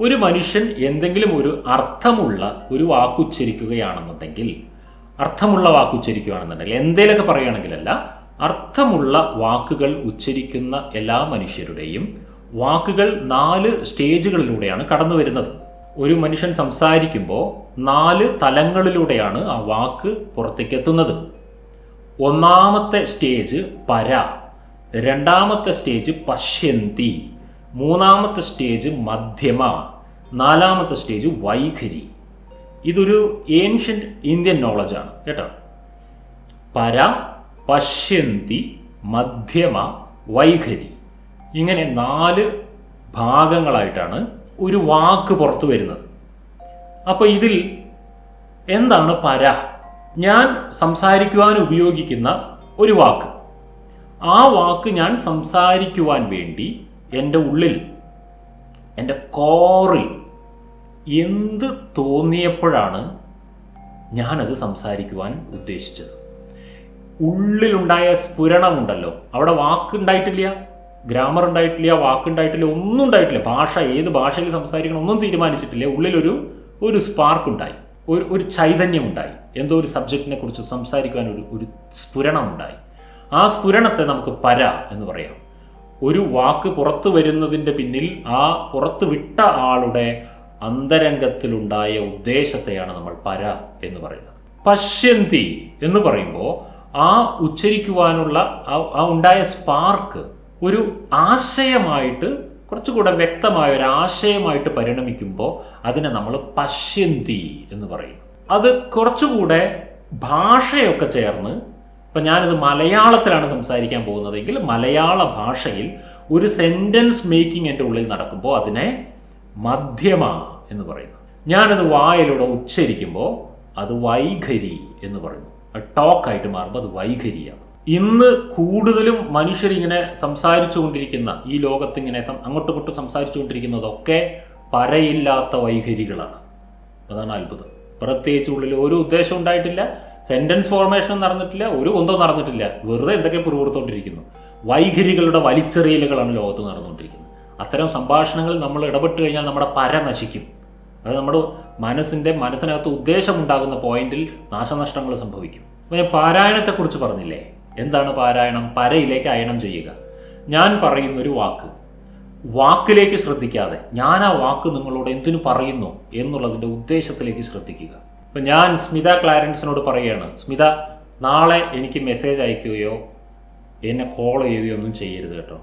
ഒരു മനുഷ്യൻ എന്തെങ്കിലും ഒരു അർത്ഥമുള്ള ഒരു വാക്കുച്ചരിക്കുകയാണെന്നുണ്ടെങ്കിൽ അർത്ഥമുള്ള വാക്കുച്ചരിക്കുകയാണെന്നുണ്ടെങ്കിൽ എന്തേലൊക്കെ പറയുകയാണെങ്കിലല്ല അർത്ഥമുള്ള വാക്കുകൾ ഉച്ചരിക്കുന്ന എല്ലാ മനുഷ്യരുടെയും വാക്കുകൾ നാല് സ്റ്റേജുകളിലൂടെയാണ് കടന്നു വരുന്നത്. ഒരു മനുഷ്യൻ സംസാരിക്കുമ്പോൾ നാല് തലങ്ങളിലൂടെയാണ് ആ വാക്ക് പുറത്തേക്ക് എത്തുന്നത് ഒന്നാമത്തെ സ്റ്റേജ് പര രണ്ടാമത്തെ സ്റ്റേജ് പശ്യന്തി. മൂന്നാമത്തെ സ്റ്റേജ് മധ്യമ നാലാമത്തെ സ്റ്റേജ് വൈഖരി. ഇതൊരു ഏൻഷ്യന്റ് ഇന്ത്യൻ നോളജാണ് കേട്ടോ. പര പശ്യന്തി മധ്യമ വൈഖരി. ഇങ്ങനെ നാല് ഭാഗങ്ങളായിട്ടാണ് ഒരു വാക്ക് പുറത്തു വരുന്നത്. അപ്പോൾ ഇതിൽ എന്താണ് പര? ഞാൻ സംസാരിക്കുവാൻ ഉപയോഗിക്കുന്ന ഒരു വാക്ക്. ആ വാക്ക് ഞാൻ സംസാരിക്കുവാൻ വേണ്ടി എന്റെ ഉള്ളിൽ എന്റെ കോറിൽ എന്ത് തോന്നിയപ്പോഴാണ് ഞാനത് സംസാരിക്കുവാൻ ഉദ്ദേശിച്ചത്? ഉള്ളിലുണ്ടായ സ്ഫുരണമുണ്ടല്ലോ. അവിടെ വാക്കുണ്ടായിട്ടില്ല ഗ്രാമർ ഉണ്ടായിട്ടില്ല വാക്കുണ്ടായിട്ടില്ല ഒന്നും ഉണ്ടായിട്ടില്ല. ഭാഷ ഏത് ഭാഷയിൽ സംസാരിക്കണം ഒന്നും തീരുമാനിച്ചിട്ടില്ല. ഉള്ളിലൊരു ഒരു സ്പാർക്ക് ഉണ്ടായി ഒരു ഒരു ചൈതന്യമുണ്ടായി. എന്തോ ഒരു സബ്ജക്റ്റിനെ കുറിച്ച് സംസാരിക്കുവാൻ ഒരു ഒരു സ്ഫുരണമുണ്ടായി. ആ സ്ഫുരണത്തെ നമുക്ക് പര എന്ന് പറയാം. ഒരു വാക്ക് പുറത്തു വരുന്നതിന്റെ പിന്നിൽ ആ പുറത്തു വിട്ട ആളുടെ അന്തരംഗത്തിലുണ്ടായ ഉദ്ദേശത്തെയാണ് നമ്മൾ പര എന്ന് പറയുന്നത്. പശ്യന്തി എന്ന് പറയുമ്പോൾ ആ ഉച്ചരിക്കുവാനുള്ള ആ- ഉണ്ടായ സ്പാർക്ക് ഒരു ആശയമായിട്ട് കുറച്ചുകൂടെ വ്യക്തമായ ഒരു ആശയമായിട്ട് പരിണമിക്കുമ്പോൾ അതിനെ നമ്മൾ പശ്യന്തി എന്ന് പറയും. അത് കുറച്ചുകൂടെ ഭാഷയൊക്കെ ചേർന്ന് ഇപ്പം ഞാനിത് മലയാളത്തിലാണ് സംസാരിക്കാൻ പോകുന്നതെങ്കിൽ മലയാള ഭാഷയിൽ ഒരു സെന്റൻസ് മേക്കിംഗ് എന്റെ ഉള്ളിൽ നടക്കുമ്പോൾ അതിനെ മധ്യമ എന്ന് പറയുന്നു. ഞാനത് വായിലൂടെ ഉച്ചരിക്കുമ്പോൾ അത് വൈഖരി എന്ന് പറയുന്നു. ടോക്കായിട്ട് മാറുമ്പോൾ അത് വൈഖരിയാണ്. ഇന്ന് കൂടുതലും മനുഷ്യരിങ്ങനെ സംസാരിച്ചു കൊണ്ടിരിക്കുന്ന ഈ ലോകത്ത് ഇങ്ങനെ അങ്ങോട്ടും ഇങ്ങോട്ടും സംസാരിച്ചു കൊണ്ടിരിക്കുന്നതൊക്കെ പരയില്ലാത്ത വൈഖരികളാണ്. അതാണ് അത്ഭുതം. പ്രത്യേകിച്ച് ഉള്ളിൽ ഒരു ഉദ്ദേശം ഉണ്ടായിട്ടില്ല. സെന്റൻസ് ഫോർമേഷൻ നടന്നിട്ടില്ല ഒരു ഒന്നും നടന്നിട്ടില്ല. വെറുതെ എന്തൊക്കെ പുറത്തോണ്ടിരിക്കുന്നു വൈഖരികളുടെ വലിച്ചെറിയലുകളാണ് ലോകത്ത് നടന്നുകൊണ്ടിരിക്കുന്നത്. അത്തരം സംഭാഷണങ്ങൾ നമ്മൾ ഇടപെട്ട് കഴിഞ്ഞാൽ നമ്മുടെ പര നശിക്കും. അത് നമ്മുടെ മനസ്സിന്റെ മനസ്സിനകത്ത് ഉദ്ദേശമുണ്ടാകുന്ന പോയിന്റിൽ നാശനഷ്ടങ്ങൾ സംഭവിക്കും. അപ്പോൾ ഞാൻ പാരായണത്തെക്കുറിച്ച് പറഞ്ഞില്ലേ? എന്താണ് പാരായണം? പരയിലേക്ക് അയണം ചെയ്യുക. ഞാൻ പറയുന്നൊരു വാക്ക്. വാക്കിലേക്ക് ശ്രദ്ധിക്കാതെ ഞാൻ ആ വാക്ക് നിങ്ങളോട് എന്തിനു പറയുന്നു എന്നുള്ളതിന്റെ ഉദ്ദേശത്തിലേക്ക് ശ്രദ്ധിക്കുക. ഇപ്പം ഞാൻ സ്മിത ക്ലാരൻസിനോട് പറയുകയാണ് സ്മിത നാളെ എനിക്ക് മെസ്സേജ് അയക്കുകയോ എന്നെ കോൾ ചെയ്യുകയോ ഒന്നും ചെയ്യരുത് കേട്ടോ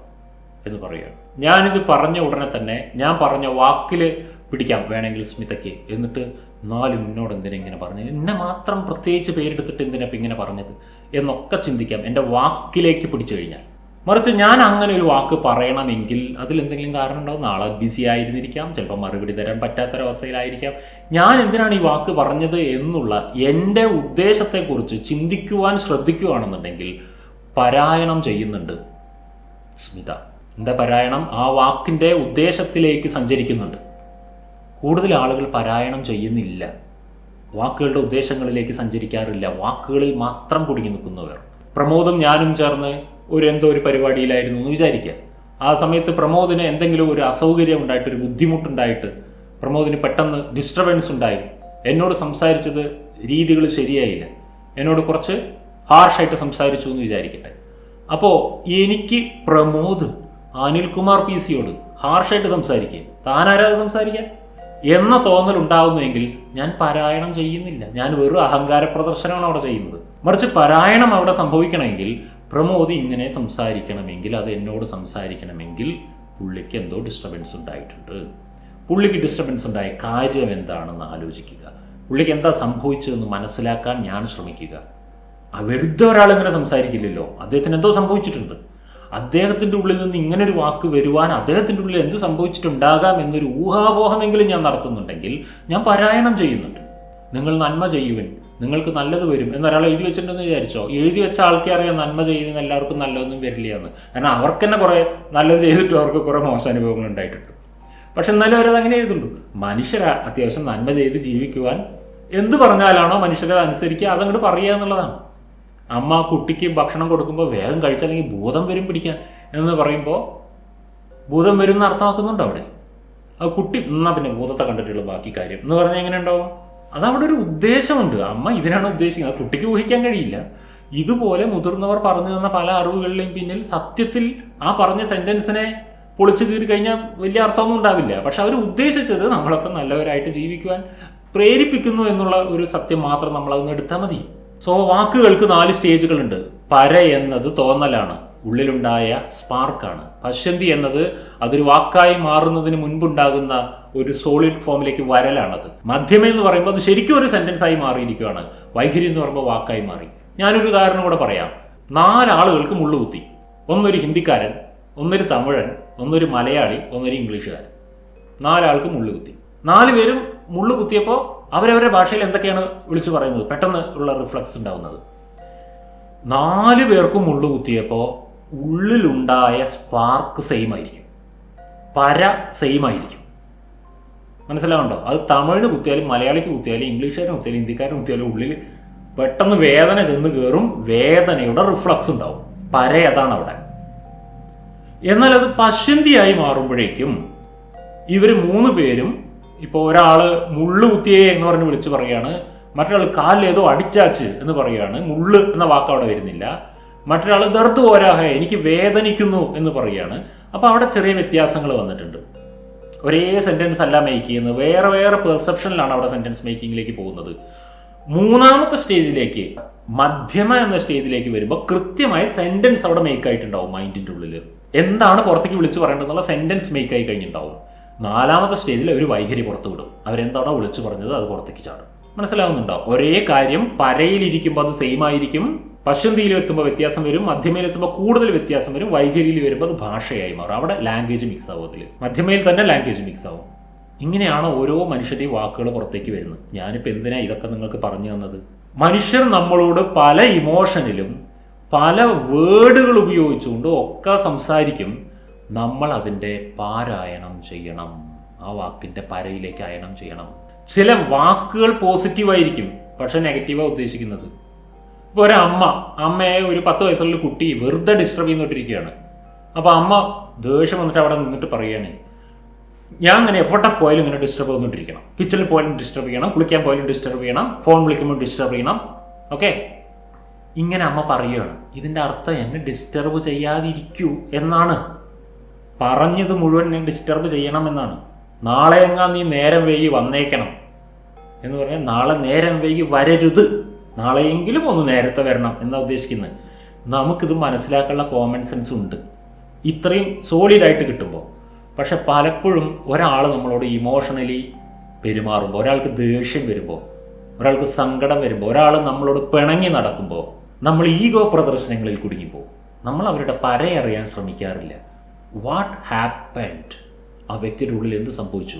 എന്ന് പറയുകയാണ്. ഞാനിത് പറഞ്ഞ ഉടനെ തന്നെ ഞാൻ പറഞ്ഞ വാക്കിൽ പിടിക്കാം വേണമെങ്കിൽ സ്മിതയ്ക്ക്. എന്നിട്ട് നാല് എന്നോട് എന്തിനാ ഇങ്ങനെ പറഞ്ഞത്? എന്നെ മാത്രം പ്രത്യേകിച്ച് പേരെടുത്തിട്ട് എന്തിനാ ഇപ്പം ഇങ്ങനെ പറഞ്ഞത്? എന്നൊക്കെ ചിന്തിക്കാം. എന്റെ വാക്കിലേക്ക് പിടിച്ചു കഴിഞ്ഞാൽ. മറിച്ച് ഞാൻ അങ്ങനെ ഒരു വാക്ക് പറയണമെങ്കിൽ അതിൽ എന്തെങ്കിലും കാരണം ഉണ്ടാവും? നാളെ ബിസി ആയിരുന്നിരിക്കാം. ചിലപ്പോൾ മറുപടി തരാൻ പറ്റാത്തൊരവസ്ഥയിലായിരിക്കാം. ഞാൻ എന്തിനാണ് ഈ വാക്ക് പറഞ്ഞത് എന്നുള്ള എന്റെ ഉദ്ദേശത്തെക്കുറിച്ച് ചിന്തിക്കുവാൻ ശ്രദ്ധിക്കുകയാണെന്നുണ്ടെങ്കിൽ പരായണം ചെയ്യുന്നുണ്ട് സ്മിത. എന്താ പരായണം? ആ വാക്കിന്റെ ഉദ്ദേശത്തിലേക്ക് സഞ്ചരിക്കുന്നുണ്ട്. കൂടുതൽ ആളുകൾ പരായണം ചെയ്യുന്നില്ല. വാക്കുകളുടെ ഉദ്ദേശങ്ങളിലേക്ക് സഞ്ചരിക്കാറില്ല. വാക്കുകളിൽ മാത്രം കുടുങ്ങി നിൽക്കുന്നവർ. പ്രമോദും ഞാനും ചേർന്ന് ഒരു എന്തോ ഒരു പരിപാടിയിലായിരുന്നു എന്ന് വിചാരിക്കുക. ആ സമയത്ത് പ്രമോദിന് എന്തെങ്കിലും ഒരു അസൗകര്യം ഉണ്ടായിട്ട് ഒരു ബുദ്ധിമുട്ടുണ്ടായിട്ട് പ്രമോദിന് പെട്ടെന്ന് ഡിസ്റ്റർബൻസ് ഉണ്ടായി. എന്നോട് സംസാരിച്ചത് രീതികൾ ശരിയായില്ല. എന്നോട് കുറച്ച് ഹാർഷായിട്ട് സംസാരിച്ചു എന്ന് വിചാരിക്കട്ടെ. അപ്പോൾ എനിക്ക് പ്രമോദ് അനിൽകുമാർ പി സിയോട് ഹാർഷായിട്ട് സംസാരിക്കുക. താനാരാത് സംസാരിക്കാൻ എന്ന തോന്നൽ ഉണ്ടാകുന്നുവെങ്കിൽ ഞാൻ പാരായണം ചെയ്യുന്നില്ല. ഞാൻ വെറും അഹങ്കാര പ്രദർശനമാണ് അവിടെ ചെയ്യുന്നത്. മറിച്ച് പാരായണം അവിടെ സംഭവിക്കണമെങ്കിൽ പ്രമോദ് ഇങ്ങനെ സംസാരിക്കണമെങ്കിൽ അത് എന്നോട് സംസാരിക്കണമെങ്കിൽ പുള്ളിക്ക് എന്തോ ഡിസ്റ്റർബൻസ് ഉണ്ടായിട്ടുണ്ട്. പുള്ളിക്ക് ഡിസ്റ്റർബൻസ് ഉണ്ടായ കാര്യം എന്താണെന്ന് ആലോചിക്കുക. പുള്ളിക്ക് എന്താ സംഭവിച്ചതെന്ന് മനസ്സിലാക്കാൻ ഞാൻ ശ്രമിക്കുക. ആ വെറുതെ ഒരാൾ ഇങ്ങനെ സംസാരിക്കില്ലല്ലോ. അദ്ദേഹത്തിന് എന്തോ സംഭവിച്ചിട്ടുണ്ട്. അദ്ദേഹത്തിന്റെ ഉള്ളിൽ നിന്ന് ഇങ്ങനെ ഒരു വാക്ക് വരുവാൻ അദ്ദേഹത്തിന്റെ ഉള്ളിൽ എന്ത് സംഭവിച്ചിട്ടുണ്ടാകാം എന്നൊരു ഊഹാപോഹമെങ്കിലും ഞാൻ നടത്തുന്നുണ്ടെങ്കിൽ ഞാൻ പാരായണം ചെയ്യുന്നുണ്ട്. നിങ്ങൾ നന്മ ചെയ്യുവൻ. നിങ്ങൾക്ക് നല്ലത് വരും എന്നൊരാൾ എഴുതി വെച്ചിട്ടുണ്ടെന്ന് വിചാരിച്ചോ? എഴുതി വെച്ച ആൾക്കേ അറിയാം നന്മ ചെയ്യുന്ന എല്ലാവർക്കും നല്ലതൊന്നും വരില്ല എന്ന് കാരണം അവർക്ക് തന്നെ കുറേ നല്ലത് ചെയ്തിട്ട് അവർക്ക് കുറേ മോശം അനുഭവങ്ങൾ ഉണ്ടായിട്ടുണ്ട്. പക്ഷെ എന്നാലും അവരത് അങ്ങനെ എഴുതുള്ളൂ മനുഷ്യർ അത്യാവശ്യം നന്മ ചെയ്ത് ജീവിക്കുവാൻ എന്ത് പറഞ്ഞാലാണോ മനുഷ്യരെ അനുസരിക്കുക അതങ്ങോട്ട് പറയുക എന്നുള്ളതാണ്. അമ്മ കുട്ടിക്ക് ഭക്ഷണം കൊടുക്കുമ്പോൾ വേഗം കഴിച്ചല്ലെങ്കിൽ ഭൂതം വരും പിടിക്കാൻ എന്ന് പറയുമ്പോൾ ഭൂതം വരും എന്ന് അർത്ഥമാക്കുന്നുണ്ടോ അവിടെ? ആ കുട്ടി എന്നാൽ പിന്നെ ഭൂതത്തെ കണ്ടിട്ടുള്ള ബാക്കി കാര്യം. എന്ന് പറഞ്ഞാൽ എങ്ങനെ ഉണ്ടാവും? അതവിടെ ഒരു ഉദ്ദേശമുണ്ട്. അമ്മ ഇതിനാണ് ഉദ്ദേശിക്കുന്നത്. കുട്ടിക്ക് ഊഹിക്കാൻ കഴിയില്ല. ഇതുപോലെ മുതിർന്നവർ പറഞ്ഞു തന്ന പല അറിവുകളിലെയും പിന്നിൽ സത്യത്തിൽ ആ പറഞ്ഞ സെന്റൻസിനെ പൊളിച്ചു കീറി കഴിഞ്ഞാൽ വലിയ അർത്ഥമൊന്നും ഉണ്ടാവില്ല. പക്ഷെ അവർ ഉദ്ദേശിച്ചത് നമ്മളൊക്കെ നല്ലവരായിട്ട് ജീവിക്കുവാൻ പ്രേരിപ്പിക്കുന്നു എന്നുള്ള ഒരു സത്യം മാത്രം നമ്മൾ അതിന് എടുത്താൽ മതി. സോ വാക്കുകൾക്ക് നാല് സ്റ്റേജുകളുണ്ട്. പര എന്നത് തോന്നലാണ്. ഉള്ളിലുണ്ടായ സ്പാർക്കാണ്. പശ്യന്തി എന്നത് അതൊരു വാക്കായി മാറുന്നതിന് മുൻപുണ്ടാകുന്ന ഒരു സോളിഡ് ഫോമിലേക്ക് വരലാണത്. മധ്യമേ എന്ന് പറയുമ്പോൾ അത് ശരിക്കും ഒരു സെന്റൻസ് ആയി മാറിയിരിക്കുകയാണ് വൈഖരി എന്ന് പറയുമ്പോൾ വാക്കായി മാറി. ഞാനൊരു ഉദാഹരണം കൂടെ പറയാം. നാലാളുകൾക്ക് മുള്ളുകുത്തി ഒന്നൊരു ഹിന്ദിക്കാരൻ ഒന്നൊരു തമിഴൻ ഒന്നൊരു മലയാളി ഒന്നൊരു ഇംഗ്ലീഷുകാരൻ. നാലാൾക്ക് മുള്ളുകുത്തി നാല് പേരും മുള്ളു കുത്തിയപ്പോൾ അവരവരുടെ ഭാഷയിൽ എന്തൊക്കെയാണ് വിളിച്ചു പറയുന്നത്? പെട്ടെന്ന് ഉള്ള റിഫ്ലക്സ് ഉണ്ടാവുന്നത്. നാല് പേർക്കും മുള്ളു കുത്തിയപ്പോൾ ഉള്ളിലുണ്ടായ സ്പാർക്ക് സെയിം ആയിരിക്കും. പര സെയിം ആയിരിക്കും. മനസ്സിലാവുണ്ടോ അത് തമിഴിന് കുത്തിയാലും മലയാളിക്ക് കുത്തിയാലും ഇംഗ്ലീഷുകാരും കുത്തിയാലും ഹിന്ദിക്കാരും കുത്തിയാലും ഉള്ളിൽ പെട്ടെന്ന് വേദന ചെന്ന് കയറും വേദനയുടെ റിഫ്ലക്സ് ഉണ്ടാവും. പര അതാണ് അവിടെ. എന്നാൽ അത് പശ്യന്തിയായി മാറുമ്പോഴേക്കും ഇവർ മൂന്ന് പേരും ഇപ്പോൾ ഒരാൾ മുള്ളു കുത്തിയേ എന്ന് പറഞ്ഞ് വിളിച്ച് പറയുകയാണ് മറ്റൊരാൾ കാലിലേതോ അടിച്ചാച്ച് എന്ന് പറയുകയാണ് മുള്ളു എന്ന വാക്ക് അവിടെ വരുന്നില്ല. മറ്റൊരാൾ ദർദ് ഓരാഹ എനിക്ക് വേദനിക്കുന്നു എന്ന് പറയുകയാണ്. അപ്പോൾ അവിടെ ചെറിയ വ്യത്യാസങ്ങൾ വന്നിട്ടുണ്ട്. ഒരേ സെന്റൻസ് അല്ല മേക്ക് ചെയ്യുന്നത്. വേറെ വേറെ പെർസെപ്ഷനിലാണ് അവിടെ സെന്റൻസ് മേക്കിങ്ങിലേക്ക് പോകുന്നത്. മൂന്നാമത്തെ സ്റ്റേജിലേക്ക് മധ്യമ എന്ന സ്റ്റേജിലേക്ക് വരുമ്പോൾ കൃത്യമായി സെന്റൻസ് അവിടെ മേക്ക് ആയിട്ടുണ്ടാവും മൈൻഡിന്റെ ഉള്ളിൽ എന്താണ് പുറത്തേക്ക് വിളിച്ചു പറയേണ്ടതെന്നുള്ള സെന്റൻസ് മേക്ക് ആയി കഴിഞ്ഞിട്ടുണ്ടാവും. നാലാമത്തെ സ്റ്റേജിൽ ഒരു വൈഖരി പുറത്തു വിടും. അവരെന്താണോ വിളിച്ചു പറഞ്ഞത് അത് പുറത്തേക്ക് ചാടും. മനസ്സിലാവുന്നുണ്ടോ? ഒരേ കാര്യം പരയിലിരിക്കുമ്പോൾ അത് സെയിം ആയിരിക്കും. പശ്വന്തിയിൽ എത്തുമ്പോൾ വ്യത്യാസം വരും മധ്യമയിൽ എത്തുമ്പോൾ കൂടുതൽ വ്യത്യാസം വരും വൈഖരിയിൽ വരുമ്പോൾ അത് ഭാഷയായി മാറും. അവിടെ ലാംഗ്വേജ് മിക്സ് ആവും അതിൽ മധ്യമയിൽ തന്നെ ലാംഗ്വേജ് മിക്സ് ആവും. ഇങ്ങനെയാണ് ഓരോ മനുഷ്യരുടെയും വാക്കുകൾ പുറത്തേക്ക് വരുന്നത്. ഞാനിപ്പോൾ എന്തിനാ ഇതൊക്കെ നിങ്ങൾക്ക് പറഞ്ഞു തന്നത്? മനുഷ്യർ നമ്മളോട് പല ഇമോഷനിലും പല വേർഡുകൾ ഉപയോഗിച്ചുകൊണ്ട് ഒക്കെ സംസാരിക്കും. നമ്മൾ അതിന്റെ പാരായണം ചെയ്യണം. ആ വാക്കിന്റെ പരയിലേക്ക് അയണം ചെയ്യണം. ചില വാക്കുകൾ പോസിറ്റീവായിരിക്കും പക്ഷെ നെഗറ്റീവാണ് ഉദ്ദേശിക്കുന്നത്. ഇപ്പോൾ ഒരമ്മ അമ്മയെ ഒരു പത്ത് വയസ്സുള്ള കുട്ടി വെറുതെ ഡിസ്റ്റർബ് ചെയ്തുകൊണ്ടിരിക്കുകയാണ് അപ്പോൾ അമ്മ ദേഷ്യം വന്നിട്ട് അവിടെ നിന്നിട്ട് പറയുകയാണ് ഞാൻ അങ്ങനെ എവിടെ പോയാലും ഇങ്ങനെ ഡിസ്റ്റർബ് ചെയ്തുകൊണ്ടിരിക്കണം കിച്ചണിൽ പോയാലും ഡിസ്റ്റർബ് ചെയ്യണം കുളിക്കാൻ പോയാലും ഡിസ്റ്റർബ് ചെയ്യണം ഫോൺ വിളിക്കുമ്പോൾ ഡിസ്റ്റർബ് ചെയ്യണം. ഓക്കെ ഇങ്ങനെ അമ്മ പറയുകയാണ്. ഇതിന്റെ അർത്ഥം എന്നെ ഡിസ്റ്റർബ് ചെയ്യാതിരിക്കൂ എന്നാണ്. പറഞ്ഞത് മുഴുവൻ എന്നെ ഡിസ്റ്റർബ് ചെയ്യണം എന്നാണ്. നാളെ എങ്ങാ നീ നേരം വൈകി വന്നേക്കണം എന്ന് പറഞ്ഞാൽ നാളെ നേരം വൈകി വരരുത്. നാളെയെങ്കിലും ഒന്ന് നേരത്തെ വരണം എന്നാണ് ഉദ്ദേശിക്കുന്നത് നമുക്കിത് മനസ്സിലാക്കാനുള്ള കോമൺ സെൻസ് ഉണ്ട്. ഇത്രയും സോളിഡായിട്ട് കിട്ടുമ്പോൾ പക്ഷെ പലപ്പോഴും ഒരാൾ നമ്മളോട് ഇമോഷണലി പെരുമാറുമ്പോൾ ഒരാൾക്ക് ദേഷ്യം വരുമ്പോൾ ഒരാൾക്ക് സങ്കടം വരുമ്പോൾ ഒരാൾ നമ്മളോട് പിണങ്ങി നടക്കുമ്പോൾ നമ്മൾ ഈഗോ പ്രദർശനങ്ങളിൽ കുടുങ്ങിപ്പോകും നമ്മൾ അവരുടെ പരയറിയാൻ ശ്രമിക്കാറില്ല. വാട്ട് ഹാപ്പൻഡ് ആ വ്യക്തിയുടെ ഉള്ളിൽ എന്ത് സംഭവിച്ചു?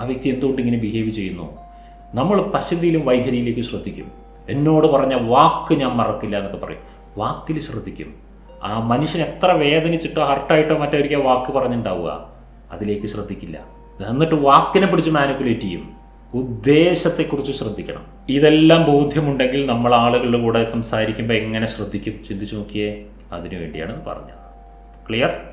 ആ വ്യക്തി എന്തുകൊണ്ട് ഇങ്ങനെ ബിഹേവ് ചെയ്യുന്നു? നമ്മൾ പശ്ചിതിയിലും വൈഖരിയിലേക്ക് ശ്രദ്ധിക്കും. എന്നോട് പറഞ്ഞ വാക്ക് ഞാൻ മറക്കില്ല എന്നൊക്കെ പറയും. വാക്കിൽ ശ്രദ്ധിക്കും. ആ മനുഷ്യൻ എത്ര വേദനിച്ചിട്ടോ ഹർട്ടായിട്ടോ മറ്റൊരിക്കൽ വാക്ക് പറഞ്ഞിട്ടുണ്ടാവുക അതിലേക്ക് ശ്രദ്ധിക്കില്ല. എന്നിട്ട് വാക്കിനെ പിടിച്ച് മാനിപ്പുലേറ്റ് ചെയ്യും. ഉദ്ദേശത്തെക്കുറിച്ച് ശ്രദ്ധിക്കണം. ഇതെല്ലാം ബോധ്യമുണ്ടെങ്കിൽ നമ്മൾ ആളുകളുടെ കൂടെ സംസാരിക്കുമ്പോൾ എങ്ങനെ ശ്രദ്ധിക്കും? ചിന്തിച്ചു നോക്കിയേ. അതിനു വേണ്ടിയാണ് പറഞ്ഞത്. ക്ലിയർ